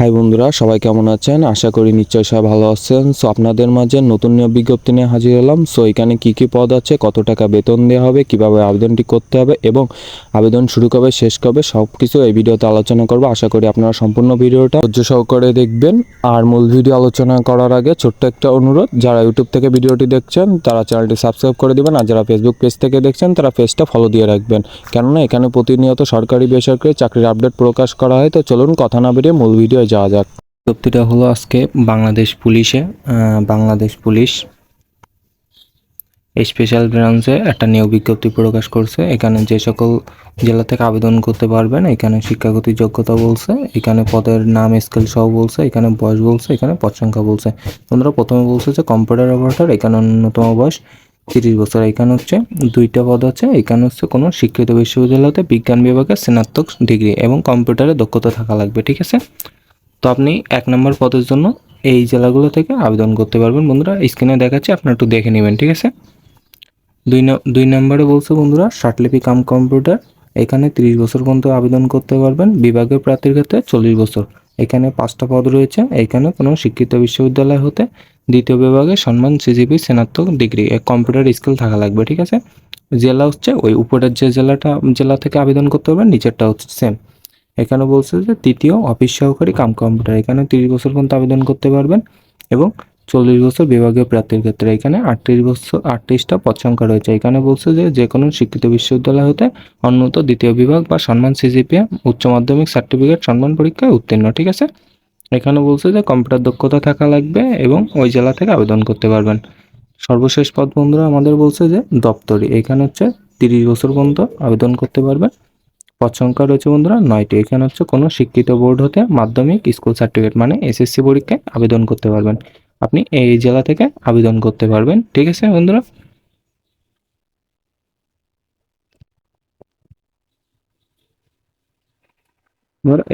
High বন্ধুরা, সবাই কেমন আছেন? আশা করি নিশ্চয়ই সবাই ভালো আছেন। সো আপনাদের মাঝে নতুন নিয়োগ বিজ্ঞপ্তি নিয়ে হাজির হলাম। সো এখানে কি কি পদ আছে, কত টাকা বেতন দেওয়া হবে, কীভাবে আবেদনটি করতে হবে এবং আবেদন শুরু কবে, শেষ কবে সব কিছু এই ভিডিওতে আলোচনা করব। আশা করি আপনারা সম্পূর্ণ ভিডিওটা ধৈর্য সহকারে দেখবেন। আর মূল ভিডিও আলোচনা করার আগে ছোট্ট একটা অনুরোধ, যারা ইউটিউব থেকে ভিডিওটি দেখছেন, তারা চ্যানেলটি সাবস্ক্রাইব করে দিবেন। আর যারা ফেসবুক পেজ থেকে দেখছেন, তারা পেজটা ফলো দিয়ে রাখবেন। কেননা, এখানে প্রতিনিয়ত সরকারি বেসরকারি চাকরির আপডেট প্রকাশ করা হয়। তো চলুন, কথা না বেরিয়ে মূল ভিডিও যাওয়া যাক। বিজ্ঞপ্তিটা হলো আজকে বাংলাদেশ পুলিশে বাংলাদেশ পুলিশ স্পেশাল ব্রাঞ্চে একটা নিয়োগ বিজ্ঞপ্তি প্রকাশ করছে। এখানে যে সকল জেলা থেকে আবেদন করতে পারবেন, এখানে শিক্ষাগত যোগ্যতা বলছে, এখানে পদের নাম স্কেল সহ বলছে, এখানে বয়স বলছে, এখানে পদ সংখ্যা বলছে। তোমরা প্রথমে বলছে যে কম্পিউটার অপারেটর এখানে অন্যতম বয়স তিরিশ বছর। এখানে হচ্ছে দুইটা পদ আছে, এখানে হচ্ছে কোনো শিক্ষিত বিশ্ববিদ্যালয়তে বিজ্ঞান বিভাগে স্নাতক ডিগ্রি এবং কম্পিউটারে দক্ষতা থাকা লাগবে, ঠিক আছে? তো আপনি এক নম্বর পদের জন্য এই জেলাগুলো থেকে আবেদন করতে পারবেন। বন্ধুরা, স্ক্রিনে দেখাচ্ছি, আপনারা একটু দেখে নেবেন, ঠিক আছে? দুই দুই নম্বরে বলছে, বন্ধুরা শার্টলিপি কাম কম্পিউটার, এখানে তিরিশ বছর পর্যন্ত আবেদন করতে পারবেন। বিভাগীয় প্রার্থীর ক্ষেত্রে চল্লিশ বছর। এখানে পাঁচটা পদ রয়েছে। এখানে কোনো শিক্ষিত বিশ্ববিদ্যালয় হতে দ্বিতীয় বিভাগে সম্মান সিজিপি, স্নাতক ডিগ্রি কম্পিউটার স্কিল থাকা লাগবে, ঠিক আছে? জেলা হচ্ছে ওই উপরের যে জেলাটা জেলা থেকে আবেদন করতে পারবেন, নিচেরটা হচ্ছে সেম এখানে বলছে যে তৃতীয় অফিস সহকারী কাম কম্পিউটার। এখানে তিরিশ বছর পর্যন্ত আবেদন করতে পারবেন এবং চল্লিশ বছর বিভাগীয় প্রার্থীর ক্ষেত্রে। এখানে আটত্রিশ বছর, আটত্রিশটা পদ সংখ্যা রয়েছে। এখানে বলছে যে যে কোনো শিক্ষিত বিশ্ববিদ্যালয় হতে অন্যত দ্বিতীয় বিভাগ বা সম্মান সিজিপিএ উচ্চ মাধ্যমিক সার্টিফিকেট সম্মান পরীক্ষায় উত্তীর্ণ, ঠিক আছে? এখানে বলছে যে কম্পিউটার দক্ষতা থাকা লাগবে এবং ওই জেলা থেকে আবেদন করতে পারবেন। সর্বশেষ পদ বন্ধুরা, আমাদের বলছে যে দপ্তরি। এখানে হচ্ছে তিরিশ বছর পর্যন্ত আবেদন করতে পারবেন। পদ সংখ্যা রয়েছে বন্ধুরা, নয়টি। এখানে হচ্ছে কোনো শিক্ষিত বোর্ড হতে মাধ্যমিক, স্কুল সার্টিফিকেট মানে এসএসসি পরীক্ষায় আবেদন করতে পারবেন। আপনি এই জেলা থেকে আবেদন করতে পারবেন, ঠিক আছে বন্ধুরা,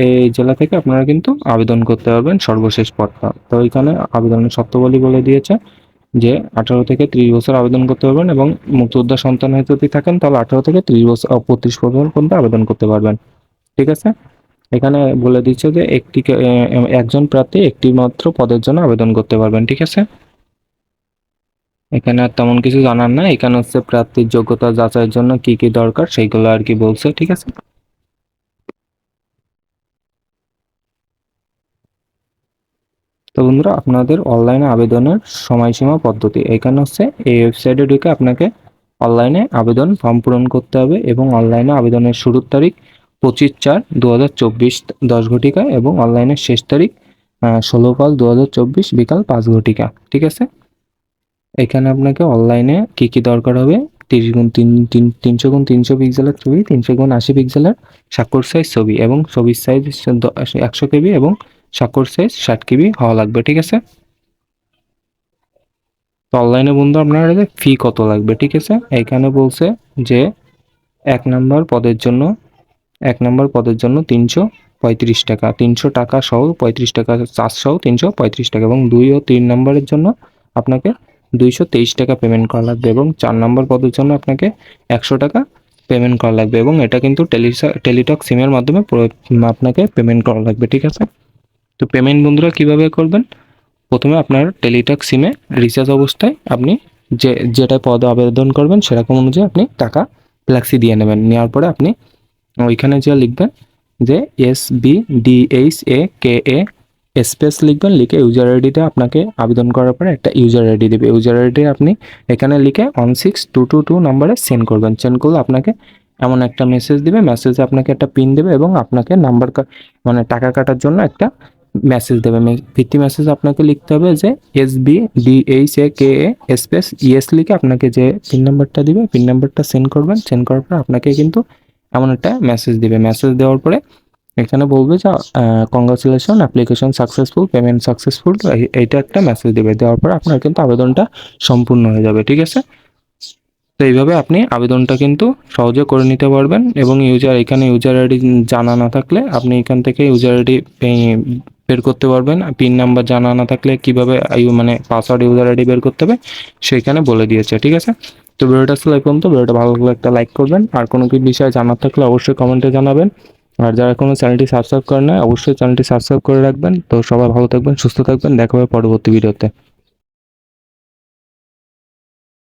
এই জেলা থেকে আপনারা কিন্তু আবেদন করতে পারবেন সর্বশেষ পদটা। তো এখানে আবেদনের শর্তাবলী বলে দিয়েছে যে আঠারো থেকে ত্রিশ বছর আবেদন করতে পারবেন এবং মুক্তিযোদ্ধা সন্তান হয়ে যদি থাকেন, তাহলে আঠারো থেকে ত্রিশ বছর পঁচিশ বছর পর্যন্ত আবেদন করতে পারবেন। ঠিক আছে? এখানে বলে দিচ্ছে যে একটি একজন প্রার্থী একটি মাত্র পদের জন্য আবেদন করতে পারবেন। ঠিক আছে? এখানে আর তেমন কিছু জানার না এখানে হচ্ছে প্রার্থীর যোগ্যতা যাচাইয়ের জন্য কি কি দরকার, সেইগুলো আর কি বলছে। ঠিক আছে? তো বন্ধুরা, আপনাদের অনলাইনে আবেদনের সময়সীমা, পদ্ধতি এখানে হচ্ছে এই ওয়েবসাইটে ঢুকে আপনাকে অনলাইনে আবেদন ফর্ম পূরণ করতে হবে এবং অনলাইনে আবেদনের শুরুর তারিখ পঁচিশ চার দু হাজার চব্বিশ দশ ঘটিকা এবং অনলাইনের শেষ তারিখ ষোলো পাঁচ দু হাজার চব্বিশ বিকাল পাঁচ ঘটিকা, ঠিক আছে? এখানে আপনাকে অনলাইনে কি কি দরকার হবে? তিরিশ গুণ তিন তিন, তিনশো গুণ তিনশো পিক্সেলের ছবি, তিনশো গুণ আশি পিক্সেলের স্বাক্ষর সাইজ ছবি এবং ছবির সাইজ একশো কেবি এবং স্বাক্ষর সাইজ ষাট কেবি, হওয়া লাগবে, ঠিক আছে? তো অনলাইনে বন্ধু, আপনার ফি কত লাগবে, ঠিক আছে? এখানে বলছে যে এক নম্বর পদের জন্য, এক নম্বর পদের জন্য তিনশো পঁয়ত্রিশ টাকা। তিনশো টাকা সহ পঁয়ত্রিশ টাকা চার্জ সহ তিনশো পঁয়ত্রিশ টাকা এবং দুই ও তিন নম্বরের জন্য আপনাকে দুইশো তেইশ টাকা পেমেন্ট করা লাগবে এবং চার নম্বর পদের জন্য আপনাকে একশো টাকা পেমেন্ট করা লাগবে এবং এটা কিন্তু টেলিটক সিমের মাধ্যমে আপনাকে পেমেন্ট করা লাগবে, ঠিক আছে? তো পেমেন্ট বন্ধুরা কীভাবে করবেন? প্রথমে আপনার টেলিটক সিমে রিচার্জ অবস্থায় আপনি যে, যেটা পদে আবেদন করবেন সেরকম অনুযায়ী আপনি টাকা ফ্ল্যাক্সি দিয়ে নেবেন। নেওয়ার পরে আপনি ওইখানে যা লিখবেন যে S B D H A K A space লিখবেন, লিখে ইউজার আইডিটা আপনাকে আবেদন করার পরে একটা ইউজার আইডি দেবে। ইউজার আইডি আপনি এখানে লিখে one six two two two নাম্বারে সেন্ড করবেন। সেন্ড করলে আপনাকে এমন একটা মেসেজ দিবে। মেসেজে আপনাকে একটা পিন দেবে এবং আপনাকে নাম্বার মানে টাকা কাটার জন্য একটা মেসেজ দেবে। ভিত্তি মেসেজ আপনাকে লিখতে হবে যে S B D H A K A space ES লিখে আপনাকে যে পিন নাম্বারটা দিবে পিন নাম্বারটা সেন্ড করবেন। সেন্ড করার পর আপনাকে কিন্তু এমন একটা মেসেজ দিবে। মেসেজ দেওয়ার পরে এখানে বলবে যে congratulation application successful payment successful এইটা একটা মেসেজ দেবে। দেওয়ার পর আপনার কিন্তু আবেদনটা সম্পূর্ণ হয়ে যাবে, ঠিক আছে? তো এইভাবে আপনি আবেদনটা কিন্তু সহজে করে নিতে পারবেন এবং ইউজার এখানে ইউজার আইডি জানা না থাকলে আপনি এখান থেকে ইউজার আইডি বের করতে পারবেন। পিন নাম্বার জানা না থাকলে কীভাবে মানে পাসওয়ার্ড ইউজার আইডি বের করতে হবে সেইখানে বলে দিয়েছে, ঠিক আছে? তো ভিডিওটা এই পর্যন্ত। ভিডিওটা ভালো লাগলে একটা লাইক করবেন। আর কোনো কি বিষয়ে জানার থাকলে অবশ্যই কমেন্টে জানাবেন। আর যারা কোনো চ্যানেলটি সাবস্ক্রাইব করেন না অবশ্যই চ্যানেলটি সাবস্ক্রাইব করে রাখবেন। তো সবাই ভালো থাকবেন, সুস্থ থাকবেন। দেখা হবে পরবর্তী ভিডিওতে